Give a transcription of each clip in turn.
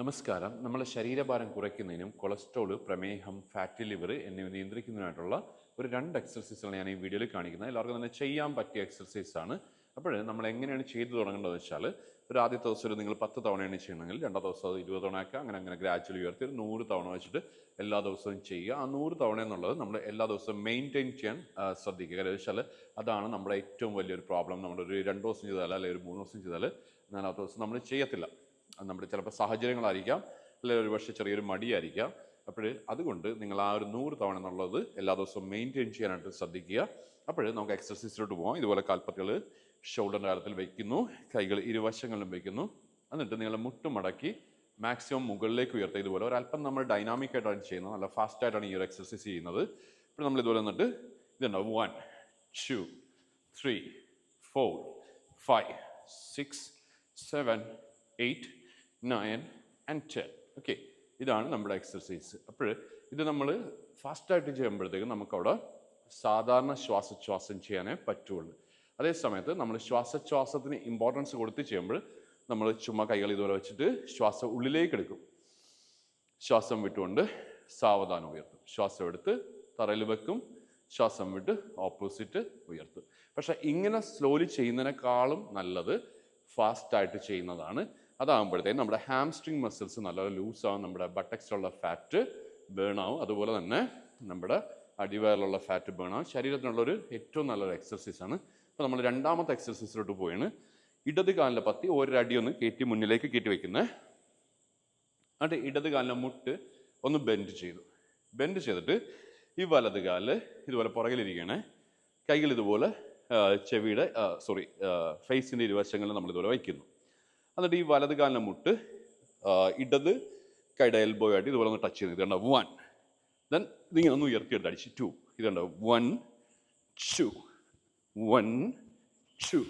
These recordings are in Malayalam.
നമസ്കാരം. നമ്മളെ ശരീരഭാരം കുറയ്ക്കുന്നതിനും കൊളസ്ട്രോൾ പ്രമേഹം ഫാറ്റി ലിവർ എന്നിവ നിയന്ത്രിക്കുന്നതിനായിട്ടുള്ള ഒരു രണ്ട് എക്സർസൈസാണ് ഞാൻ ഈ വീഡിയോയിൽ കാണിക്കുന്നത്. എല്ലാവർക്കും തന്നെ ചെയ്യാൻ പറ്റിയ എക്സർസൈസ് ആണ്. അപ്പോൾ നമ്മൾ എങ്ങനെയാണ് ചെയ്തു തുടങ്ങേണ്ടതെന്ന് വെച്ചാൽ ഒരു ആദ്യത്തെ ദിവസം ഒരു നിങ്ങൾ പത്ത് തവണയാണ് ചെയ്യണമെങ്കിൽ രണ്ടാം ദിവസം അത് ഇരുപത് തവണ ആക്കുക. അങ്ങനെ അങ്ങനെ ഗ്രാജുവലി ഉയർത്തി ഒരു നൂറ് തവണ വെച്ചിട്ട് എല്ലാ ദിവസവും ചെയ്യുക. ആ നൂറ് തവണ എന്നുള്ളത് നമ്മൾ എല്ലാ ദിവസവും മെയിന്റെയിൻ ചെയ്യാൻ ശ്രദ്ധിക്കുക. കാര്യം വെച്ചാൽ അതാണ് നമ്മുടെ ഏറ്റവും വലിയൊരു പ്രോബ്ലം നമ്മൾ ഒരു രണ്ട് ദിവസം ചെയ്താൽ അല്ലെങ്കിൽ ഒരു മൂന്ന് ദിവസം ചെയ്താൽ നാലാമത്തെ ദിവസം നമ്മൾ ചെയ്യത്തില്ല. നമ്മുടെ ചിലപ്പോൾ സാഹചര്യങ്ങളായിരിക്കാം അല്ലെങ്കിൽ ഒരു പക്ഷേ ചെറിയൊരു മടിയായിരിക്കാം. അപ്പോൾ അതുകൊണ്ട് നിങ്ങൾ ആ ഒരു നൂറ് തവണ എന്നുള്ളത് എല്ലാ ദിവസവും മെയിന്റെയിൻ ചെയ്യാനായിട്ട് ശ്രദ്ധിക്കുക. അപ്പോൾ നമുക്ക് എക്സസൈസിലോട്ട് പോകാം ഇതുപോലെ കാൽപ്പത്തികൾ ഷോൾഡറിന്റെ കാര്യത്തിൽ വയ്ക്കുന്നു കൈകൾ ഇരുവശങ്ങളിലും വയ്ക്കുന്നു എന്നിട്ട് നിങ്ങൾ മുട്ട് മടക്കി മാക്സിമം മുകളിലേക്ക് ഉയർത്തുക. ഇതുപോലെ ഒരല്പം നമ്മൾ ഡൈനാമിക് ആയിട്ടാണ് ചെയ്യുന്നത്. നല്ല ഫാസ്റ്റ് ആയിട്ടാണ് ഈ ഒരു എക്സസൈസ് ചെയ്യുന്നത്. ഇപ്പോൾ നമ്മൾ ഇതുപോലെ വന്നിട്ട് ഇതുണ്ടാവും one two three four five six seven eight nine and ten okay ഇതാണ് നമ്മുടെ എക്സസൈസ് അപ്പോൾ ഇത് നമ്മൾ ഫാസ്റ്റായിട്ട് ചെയ്യുമ്പോഴത്തേക്കും നമുക്കവിടെ സാധാരണ ശ്വാസോച്ഛ്വാസം ചെയ്യാനേ പറ്റുള്ളൂ. അതേ സമയത്ത് നമ്മൾ ശ്വാസോച്ഛ്വാസത്തിന് ഇമ്പോർട്ടൻസ് കൊടുത്ത് ചെയ്യുമ്പോൾ നമ്മൾ ചുമ്മാ കൈകൾ ഇതുപോലെ വെച്ചിട്ട് ശ്വാസം ഉള്ളിലേക്ക് എടുക്കും. ശ്വാസം വിട്ടുകൊണ്ട് സാവധാനം ഉയർത്തും. ശ്വാസം എടുത്ത് തറയിൽ വെക്കും. ശ്വാസം വിട്ട് ഓപ്പോസിറ്റ് ഉയർത്തും. പക്ഷേ ഇങ്ങനെ സ്ലോലി ചെയ്യുന്നതിനേക്കാളും നല്ലത് ഫാസ്റ്റായിട്ട് ചെയ്യുന്നതാണ് അതാകുമ്പോഴത്തേക്കും നമ്മുടെ ഹാംസ്ട്രിങ് മസിൽസ് ലൂസ് ആവും നമ്മുടെ ബട്ടക്സിലുള്ള ഫാറ്റ് ബേൺ ആവും. അതുപോലെ തന്നെ നമ്മുടെ അടിവയറിലുള്ള ഫാറ്റ് ബേൺ ആവും. ശരീരത്തിനുള്ളൊരു ഏറ്റവും നല്ലൊരു എക്സർസൈസ് ആണ്. അപ്പോൾ നമ്മൾ രണ്ടാമത്തെ എക്സർസൈസിലോട്ട് പോയാണ് ഇടത് കാലിലെ പത്തി ഒരടി ഒന്ന് കയറ്റി മുന്നിലേക്ക് കയറ്റി വെക്കുന്നത് എന്നിട്ട് ഇടത് കാലിലെ മുട്ട് ഒന്ന് ബെൻഡ് ചെയ്തു. ബെൻഡ് ചെയ്തിട്ട് ഈ വലത് കാൽ ഇതുപോലെ പുറകിലിരിക്കണേ കൈകൾ ഇതുപോലെ ചെവിയുടെ സോറി ഫേസിന്റെ ഇരുവശങ്ങളിൽ നമ്മൾ ഇതുപോലെ വയ്ക്കുന്നു. എന്നിട്ട് ഈ വലത് കാലിനെ മുട്ട് ഇടത് കൈയുടെ എൽബോ ആയിട്ട് ഇതുപോലെ ഒന്ന് ടച്ച് ചെയ്യുന്നു ഇതുണ്ട് വൺ ദെൻ ഇതിങ്ങനെ ഒന്ന് ഉയർത്തിയെടുത്ത് അടിച്ച് ടു ഇതുണ്ട് one two one two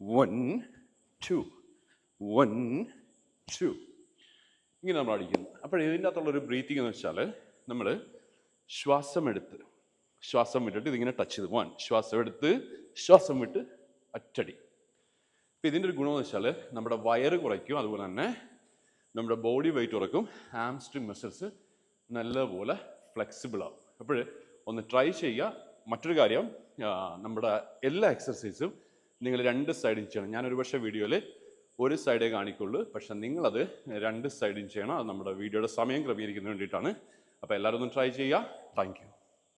one two one two ഇങ്ങനെ നമ്മൾ അടിക്കുന്നു. അപ്പോൾ ഇതിന്റെ അകത്തുള്ളൊരു ബ്രീത്തിങ് എന്ന് വെച്ചാൽ നമ്മൾ ശ്വാസം എടുത്ത് ശ്വാസം വിട്ടിട്ട് ഇതിങ്ങനെ ടച്ച് ചെയ്ത്. വൺ ശ്വാസം എടുത്ത് ശ്വാസം വിട്ട് അറ്റടി. അപ്പോൾ ഇതിന്റെ ഒരു ഗുണമെന്ന് വെച്ചാൽ നമ്മുടെ വയറ് കുറയ്ക്കും അതുപോലെ തന്നെ നമ്മുടെ ബോഡി വെയിറ്റ് കുറയ്ക്കും ആംസ്ട്രിങ് മസിൽസ് നല്ലപോലെ ഫ്ലെക്സിബിൾ ആവും. അപ്പോൾ ഒന്ന് ട്രൈ ചെയ്യുക. മറ്റൊരു കാര്യം നമ്മുടെ എല്ലാ എക്സസൈസും നിങ്ങൾ രണ്ട് സൈഡും ചെയ്യണം. ഞാൻ ഒരുപക്ഷെ വീഡിയോയിൽ ഒരു സൈഡേ കാണിക്കുള്ളൂ. പക്ഷെ നിങ്ങളത് രണ്ട് സൈഡും ചെയ്യണം. അത് നമ്മുടെ വീഡിയോയുടെ സമയം ക്രമീകരിക്കുന്നതിന് വേണ്ടിയിട്ടാണ്. അപ്പോൾ എല്ലാവരും ഒന്ന് ട്രൈ ചെയ്യുക. താങ്ക്